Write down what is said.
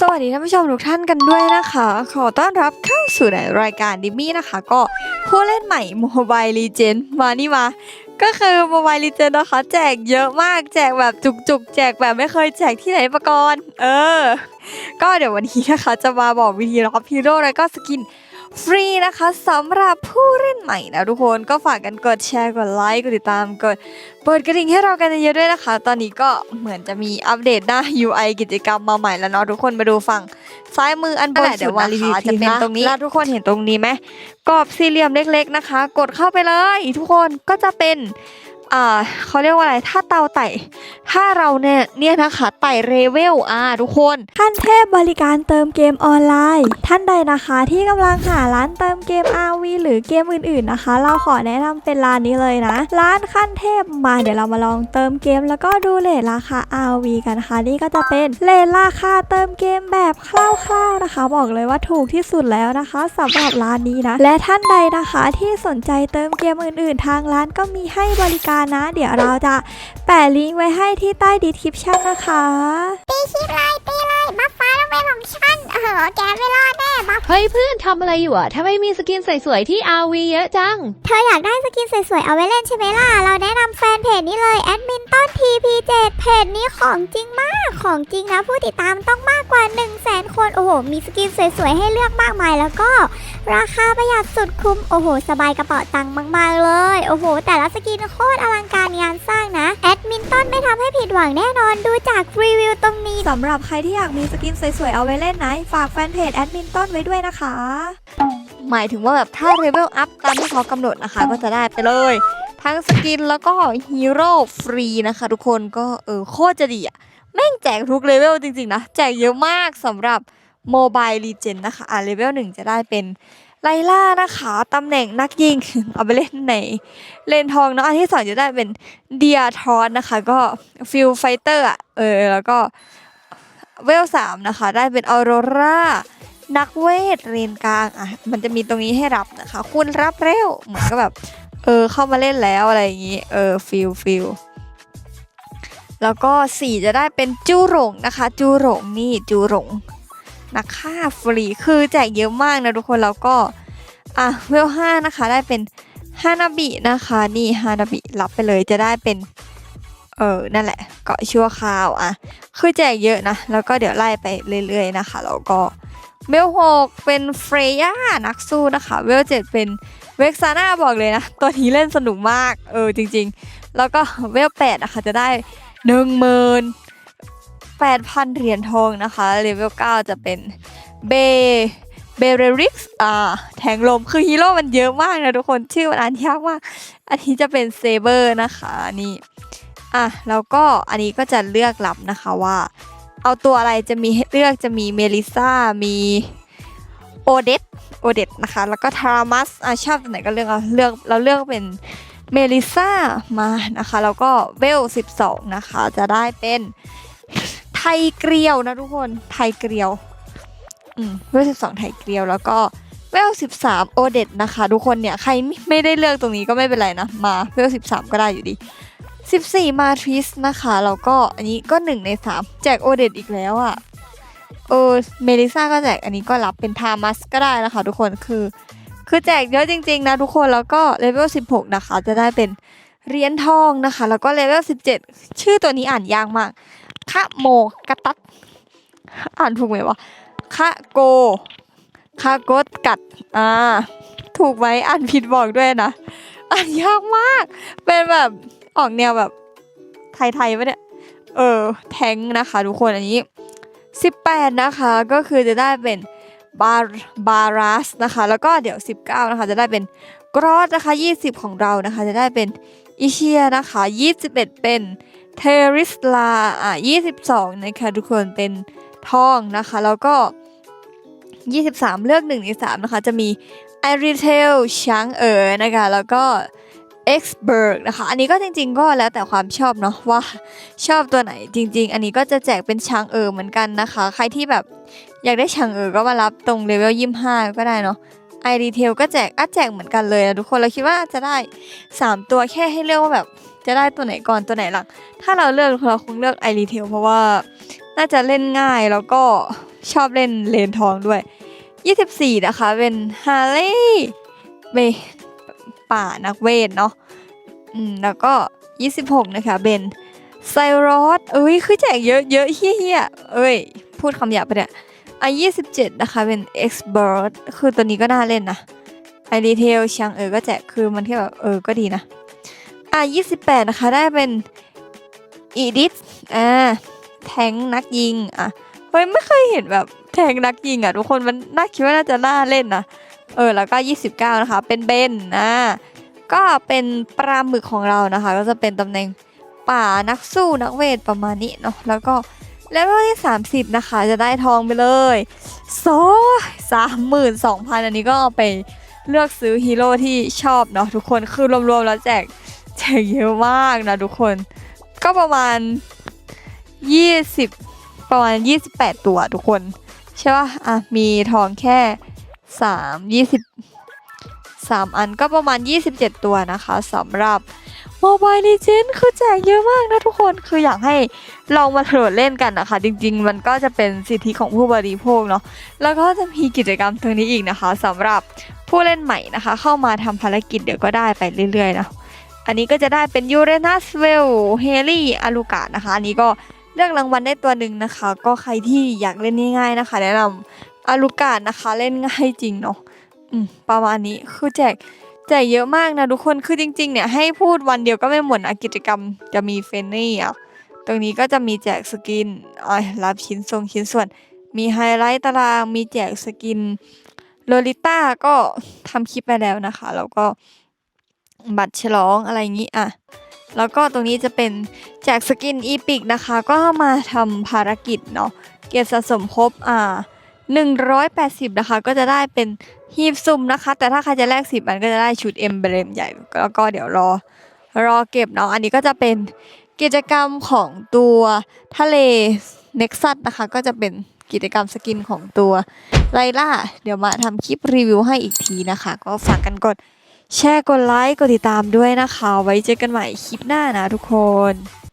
สวัสดีท่านผู้ชมทุกท่านกันด้วยนะคะ ขอต้อนรับเข้าสู่ในรายการดิมี่นะคะ ก็ผู้เล่นใหม่ Mobile Legend มานี่มา ก็คือ Mobile Legend นะคะ แจกเยอะมากแจกแบบจุกๆ แจกแบบไม่เคยแจกที่ไหนมาก่อนเออ ก็เดี๋ยววันนี้นะคะ จะมาบอกวิธีรับฮีโร่แล้วก็สกิน ฟรีนะคะสำหรับผู้เล่นใหม่นะทุกคนก็ฝากกันกดแชร์กดไลค์กดติดตามกดเปิดกระดิ่งให้เรากันเยอะๆด้วยนะคะ ตอนนี้ก็เหมือนจะมีอัปเดตหน้า UI กิจกรรมมาใหม่แล้วเนาะทุกคนมาดูฝั่งซ้ายมืออันบนสุดนะคะจะเป็นตรงนี้แล้วทุกคนเห็นตรงนี้ไหมกรอบสี่เหลี่ยมเล็ก ๆนะคะ กดเข้าไปเลย ทุกคนก็จะเป็น อ่าเขาเรียกว่าอะไร ถ้าเตาไต่ ถ้าเราเนี่ยเนี่ยนะคะไต่เรเวลอ่าทุกคน ขั้นเทพบริการเติมเกมออนไลน์ ท่านใดนะคะที่กำลังหาร้านเติมเกม RV หรือเกมอื่นๆนะคะ เราขอแนะนำเป็นร้านนี้เลยนะ ร้านขั้นเทพมาเดี๋ยวเรามาลองเติมเกม แล้วก็ดูเลทราคา RV กันนะคะ นี่ก็จะเป็นเลทราคาเติมเกมแบบคร่าวๆนะคะ บอกเลยว่าถูกที่สุดแล้วนะคะสำหรับร้านนี้นะและท่านใดนะคะที่สนใจเติมเกมอื่น ๆ ทางร้านก็มีให้บริการนะ เดี๋ยวเราจะแปะลิงก์ไว้ให้ที่ใต้ดีคริปชั่นนะคะตีคลิปเลยตีเลยบัฟฟ้าต้องเป็นของฉันเออแกไม่รอดแน่บัฟเฮ้ยเพื่อนทำอะไรอยู่อะทำไมมีสกินสวยๆที่ RV เยอะจัง เธออยากได้สกินสวยๆเอาไว้เล่นใช่ไหมล่ะ เราแนะนำแฟนเพจนี้เลยแอดมินต้น TP7 เพจนี้ของจริงมากของจริงนะผู้ติดตามต้องมากกว่า 1 0 0 0 0แสนคนโอ้โหมีสกินสวยๆให้เลือกมากมายแล้วก็ ราคาประหยัดสุดคุ้ม โอ้โห สบายกระเป๋าตังค์มาก ๆ เลย โอ้โห แต่ละสกินโคตรอลังการงานสร้างนะ แอดมินต้นไม่ทำให้ผิดหวังแน่นอนดูจากรีวิวตรงนี้สำหรับใครที่อยากมีสกินสวย ๆ เอาไว้เล่นนะฝากแฟนเพจแอดมินต้นไว้ด้วยนะคะ หมายถึงว่าแบบถ้าเลเวลอัพตามที่เขากำหนดนะคะ ก็จะได้ไปเลย ทั้งสกินแล้วก็ฮีโร่ฟรีนะคะทุกคนก็เออโคตรจะดีอะแม่งแจกทุกเลเวลจริง ๆ นะ แจกเยอะมากสำหรับ Mobile Legend นะคะอ่าเลเวลหนึ่งจะได้เป็นไลล่านะคะตำแหน่งนักยิง เอาไปเล่นในเลนทองเนาะอันที่สองจะได้เป็นเดียทอนนะคะ ก็ฟิลไฟเตอร์อะเออแล้วก็เวลสามนะคะ ได้เป็นออโรรานักเวทเรียนกลางอะมันจะมีตรงนี้ให้รับนะคะ คุณรับเร็วเหมือนก็แบบ เออเข้ามาเล่นแล้วอะไรอย่างงี้ เออฟิลฟิลแล้วก็สี่จะได้เป็นจูหลงนะคะ จูหลงนี่จูหลง นักฆ่าฟรีคือแจกเยอะมากนะทุกคนแล้วก็อะเวลห้านะคะได้เป็นฮานาบินะคะนี่ฮานาบิรับไปเลยจะได้เป็นเออนั่นแหละเกาะชั่วคราวอะคือแจกเยอะนะ แล้วก็เดี๋ยวไล่ไปเรื่อยๆนะคะแล้วก็เวลหกเป็นเฟรย่านักสู้นะคะเวลเจ็ดเป็นเวกซาน่าบอกเลยนะตัวนี้เล่นสนุกมากเออจริง ๆ แล้วก็เวลแปดนะคะจะได้หนึ่งหมื่น แปดพันเหรียญทองนะคะเลเวลเก้าจะเป็นเบเบเรริกส์อ่าแทงลมคือฮีโร่มันเยอะมากนะทุกคนชื่อมันอ่านยากมาก อันนี้จะเป็นเซเบอร์นะคะนี่อะแล้วก็อันนี้ก็จะเลือกรับนะคะว่า เอาตัวอะไรจะมีเลือกจะมีเมลิซ่ามีโอเดตโอเดตนะคะ แล้วก็ทารามัสอะชอบตัวไหนก็เลือกเอาเลือกเราเลือกเป็นเมลิซ่ามานะคะ แล้วก็เวล 12 นะคะ จะได้เป็น ยเกลียวนะทุกคน ไทยเกลียว อืมเวล12ไทยเกลียวแล้วก็เวล13โอเดตนะคะ ทุกคนเนี่ยใครไม่ได้เลือกตรงนี้ก็ไม่เป็นไรนะ มาเวล13ก็ได้อยู่ดี14มาทริสนะคะแล้วก็อันนี้ก็1ใน3แจกโอเดตอีกแล้วอะ่ะเออเมลิซ่าก็แจกอันนี้ก็รับเป็นทามัสก็ได้นะคะ ทุกคนคือ คือแจกเยอะจริงๆนะทุกคนแล้วก็เลเวล16นะคะ จะได้เป็นเหรียญทองนะคะ แล้วก็เลเวล17ชื่อตัวนี้อ่านยากมาก คะโมกะตัดอ่านถูกไหมวะคะโกคาโกดกัดอ่าถูกไหมอ่านผิดบอกด้วยนะอ่านยากมาก เป็นแบบออกแนวแบบไทยๆปะเนี่ยเออแทงนะคะทุกคนอันนี้ 18 นะคะก็คือจะได้เป็นบาร์บารัสนะคะ แล้วก็เดี๋ยว 19 นะคะ จะได้เป็นกรอสนะคะ 20 ของเรานะคะ จะได้เป็นอิเชียนะคะ 21 เป็น เทริสลาอะ22 นะคะ ทุกคนเป็นทองนะคะ แล้วก็ 23 เลือก 1 ใน 3 นะคะ จะมีไอริเทลช้างเอ๋อนะคะ แล้วก็ X b e r g นะคะ อันนี้ก็จริงๆก็แล้วแต่ความชอบเนาะว่าชอบตัวไหนจริง ๆ อันนี้ก็จะแจกเป็นช้างเอ๋อเหมือนกันนะคะ ใครที่แบบอยากได้ช้างเอ๋อก็มารับตรงเลเวลยี่ห้าก็ได้เนาะไอรีเทลก็แจกอะแจกเหมือนกันเลยนะทุกคนเราคิดว่าจะได้ 3 ตัวแค่ให้เลือกว่าแบบ จะได้ตัวไหนก่อนตัวไหนหลัง ถ้าเราเลือกเราคงเลือกไอรีเทลเพราะว่าน่าจะเล่นง่ายแล้วก็ชอบเล่นเลนทองด้วย 24 นะคะ เป็นฮาร์เลย์เบป่านักเวทเนาะอืมแล้วก็ 26 นะคะ เป็นไซรอสเอ้ย คือแจกเยอะเยอะเฮี้ยเฮียเอ้ย พูดคำหยาบไปเนี่ยอะ27 นะคะ เป็น X Bird คือตัวนี้ก็น่าเล่นนะไอรีเทลชังเออก็แจกคือมันแค่แบบเออก็ดีนะ อะ28 นะคะ ได้เป็นอีดิทอ่าแทงนักยิง อะเฮ้ยไม่เคยเห็นแบบแทงนักยิงอะทุกคนมันน่าคิดว่าน่าจะน่าเล่นนะเออแล้วก็ 29 นะคะ เป็นเบนอ่าก็เป็นปลาหมึกของเรานะคะ ก็จะเป็นตำแหน่งป่านักสู้นักเวทประมาณนี้เนาะแล้วก็เลเวลที่ 30 นะคะ จะได้ทองไปเลยโซ่สามหมื่นสองพันอันนี้ก็เอาไปเลือกซื้อฮีโร่ที่ชอบเนาะทุกคนคือรวมๆแล้วแจก จกเยอะมากนะทุกคน ก็ประมาณ 20 ประมาณ 28 ตัวทุกคน ใช่ป่ะ อะ มีทองแค่ 3 20 3 อันก็ประมาณ 27 ตัวนะคะสำหรับ Mobile Legends คือแจกเยอะมากนะทุกคน คืออยากให้ลองมาโหลดเล่นกันนะคะ จริงๆ มันก็จะเป็นสิทธิของผู้บริโภคเนาะ แล้วก็จะมีกิจกรรมตรงนี้อีกนะคะสำหรับผู้เล่นใหม่นะคะ เข้ามาทำภารกิจเดี๋ยวก็ได้ไปเรื่อยๆนะ อันนี้ก็จะได้เป็นยูเรนัสเวลเฮลี่อาลูกานะคะ อันนี้ก็เลือกรางวัลได้ตัวหนึ่งนะคะ ก็ใครที่อยากเล่นง่ายๆนะคะ แนะนำอาลูกานะคะเล่นง่ายจริงเนาะอืมประมาณนี้คือแจกแจกเยอะมากนะทุกคนคือจริงๆเนี่ยให้พูดวันเดียวก็ไม่หมดนะกิจกรรมจะมีเฟนนี่อะตรงนี้ก็จะมีแจกสกินอะรับชิ้นทรงชิ้นส่วน มีไฮไลท์ตารางมีแจกสกินโลลิต้าก็ทำคลิปไปแล้วนะคะ แล้วก็ บัตรฉลองอะไรอย่างนี้อะแล้วก็ตรงนี้จะเป็นแจกสกินอีพิกนะคะ ก็มาทำภารกิจเนาะเก็บสะสมครบอ่า180 นะคะ ก็จะได้เป็นฮีบซุ่มนะคะ แต่ถ้าใครจะแลก10มันก็จะได้ชุดเอ็มเบรมใหญ่แล้วก็เดี๋ยวรอรอเก็บเนาะอันนี้ก็จะเป็นกิจกรรมของตัวทะเลเน็กซัสนะคะ ก็จะเป็นกิจกรรมสกินของตัวไลล่า เดี๋ยวมาทำคลิปรีวิวให้อีกทีนะคะ ก็ฝากกันกด แชร์กดไลค์กดติดตามด้วยนะคะ ไว้เจอกันใหม่คลิปหน้านะทุกคน